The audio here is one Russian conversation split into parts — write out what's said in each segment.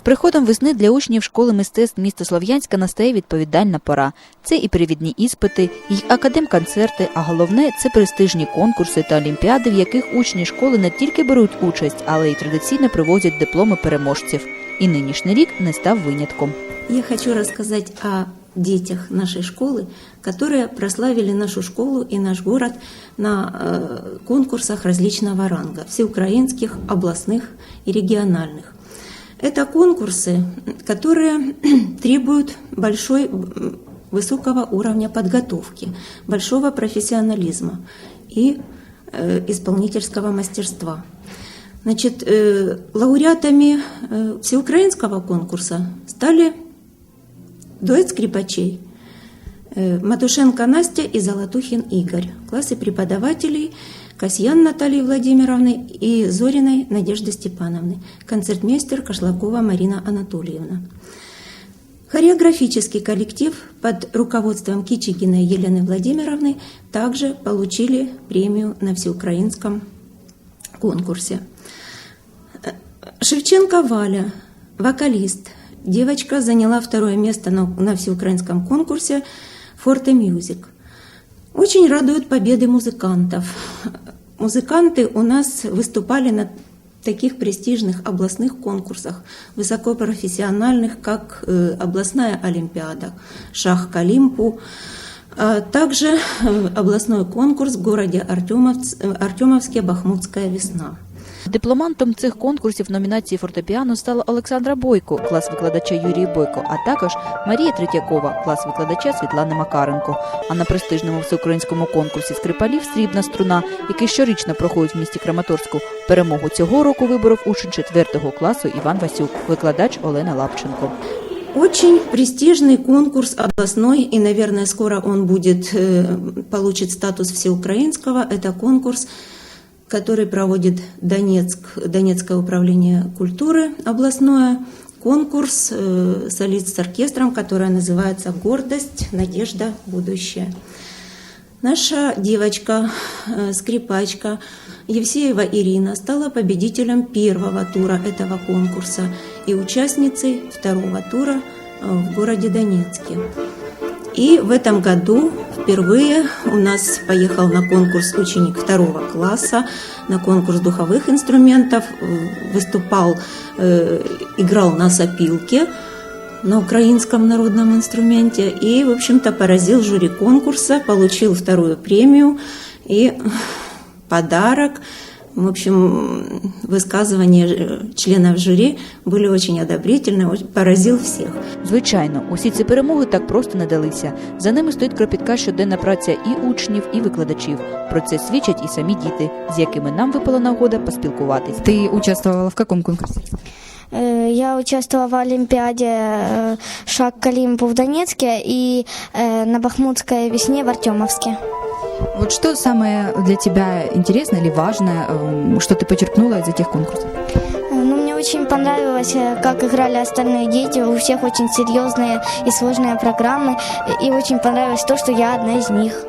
З приходом весни для учнів школи мистецтв міста Слов'янська настає відповідальна пора. Це і привідні іспити, і академконцерти, а головне це престижні конкурси та олімпіади, в яких учні школи не тільки беруть участь, але й традиційно привозять дипломи переможців. І нинішній рік не став винятком. Я хочу рассказать о детях нашей школы, которые прославили нашу школу и наш город на э, конкурсах различного ранга, всеукраинских, областных и региональных. Это конкурсы, которые требуют большой, высокого уровня подготовки, большого профессионализма и э, исполнительского мастерства. Значит, э, лауреатами э, всеукраинского конкурса стали дуэт скрипачей Матушенко Настя и Золотухин Игорь, классы преподавателей Касьян Натальи Владимировны и Зориной Надежды Степановны, концертмейстер Кошлакова Марина Анатольевна. Хореографический коллектив под руководством Кичигиной Елены Владимировны также получили премию на всеукраинском конкурсе. Шевченко Валя, вокалист. Девочка заняла второе место на, на всеукраинском конкурсе Форте Мьюзик. Очень радуют победы музыкантов. Музыканты у нас выступали на таких престижных областных конкурсах, высокопрофессиональных, как э, областная олимпиада, шах Калимпу, а также э, областной конкурс в городе э, Артемовске «Бахмутская весна». Дипломантом цих конкурсів номінації фортепіано стала Олександра Бойко, клас викладача Юрій Бойко, а також Марія Третьякова, клас викладача Світлани Макаренко. А на престижному всеукраїнському конкурсі скрипалів Срібна струна, який щорічно проходить в місті Краматорську, перемогу цього року виборов учень 4 класу Іван Васюк, викладач Олена Лапченко. Очень престижный конкурс областной, и, наверное, скоро он будет, э, получит статус всеукраинского. Это конкурс, который проводит Донецк, Донецкое управление культуры областное. Конкурс э, солист с оркестром, который называется «Гордость, надежда, будущее». Наша девочка, э, скрипачка Евсеева Ирина стала победителем первого тура этого конкурса и участницей второго тура э, в городе Донецке. И в этом году впервые у нас поехал на конкурс ученик второго класса, на конкурс духовых инструментов, э, выступал, э, играл на сопилке на украинском народном инструменте и, в общем-то, поразил жюри конкурса, получил вторую премию и подарок. В общем, высказывания э, членов жюри были очень одобрительны, очень- поразил всех. Звичайно, усі ці перемоги так просто не далися. За ними стоїть кропітка щоденна праця і учнів, і викладачів. Про це свідчать і самі діти, з якими нам випала нагода поспілкуватись. Ты участвовала в каком конкурсе? Э, Я участвовала в Олимпиаде э, «Шаг к Олимпу» в Донецке и э, на Бахмутской весне в Артемовске. Вот что самое для тебя интересное или важное, эм, что ты подчеркнула из этих конкурсов? Э, Ну, мне очень понравилось, э, как играли остальные дети. У всех очень серьезные и сложные программы. И очень понравилось то, что я одна из них.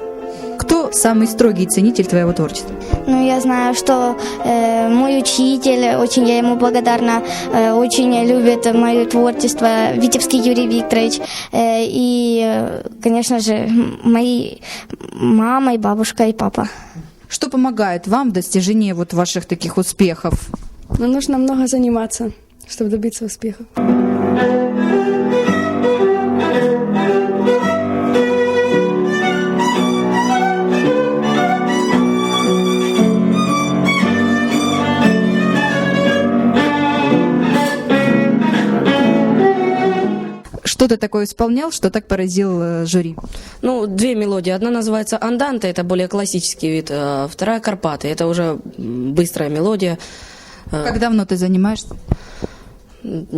Самый строгий ценитель твоего творчества? Ну, я знаю, что э, мой учитель, очень я ему благодарна, э, очень любит мое творчество, Витебский Юрий Викторович. Э, и, конечно же, мои мама и бабушка и папа. Что помогает вам в достижении вот ваших таких успехов? Но нужно много заниматься, чтобы добиться успеха. Что ты такое исполнял, что так поразил э, жюри? Ну, две мелодии. Одна называется «Анданте», это более классический вид, а вторая «Карпаты», это уже быстрая мелодия, Э, Как давно ты занимаешься?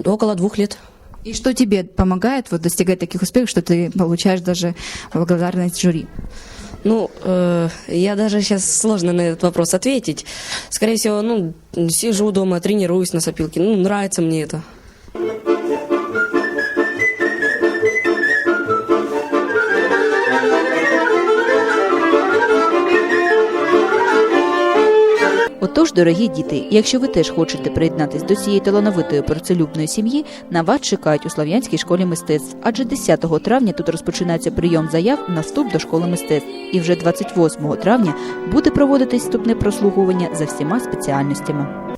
около двух лет. И что тебе помогает вот достигать таких успехов, что ты получаешь даже благодарность жюри? Ну, э, я даже сейчас сложно на этот вопрос ответить. Скорее всего, ну, сижу дома, тренируюсь на сопилке, ну, нравится мне это. Тож, дорогі діти, якщо ви теж хочете приєднатись до цієї талановитої працелюбної сім'ї, на вас чекають у Слов'янській школі мистецтв. Адже 10 травня тут розпочинається прийом заяв на вступ до школи мистецтв. І вже 28 травня буде проводитись вступне прослуховування за всіма спеціальностями.